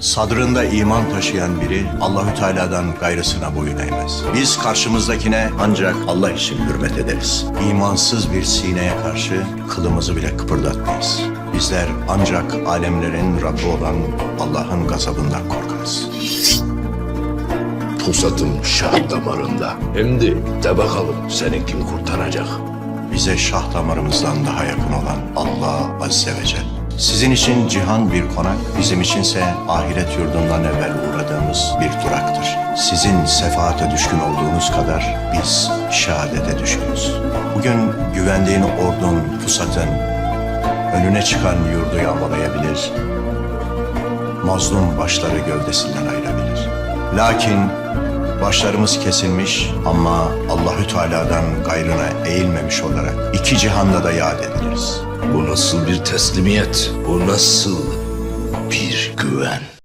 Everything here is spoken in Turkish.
Sadrında iman taşıyan biri Allahü Teala'dan gayrısına boyun eğmez. Biz karşımızdakine ancak Allah için hürmet ederiz. İmansız bir sineye karşı kılımızı bile kıpırdatmayız. Bizler ancak alemlerin Rabbi olan Allah'ın gazabından korkarız. Pusatım şah damarında. Şimdi de bakalım seni kim kurtaracak? Bize şah damarımızdan daha yakın olan Allah Azze ve Celle. Sizin için cihan bir konak, bizim içinse ahiret yurdundan evvel uğradığımız bir duraktır. Sizin sefaate düşkün olduğunuz kadar biz şehadete düşkünüz. Bugün güvendiğin ordun, pusatın önüne çıkan yurdu yağmalayabilir, mazlum başları gövdesinden ayırabilir. Lakin başlarımız kesilmiş ama Allahü Teala'dan gayrına eğilmemiş olarak iki cihanda da yad ediliriz. Bu nasıl bir teslimiyet? Bu nasıl bir güven?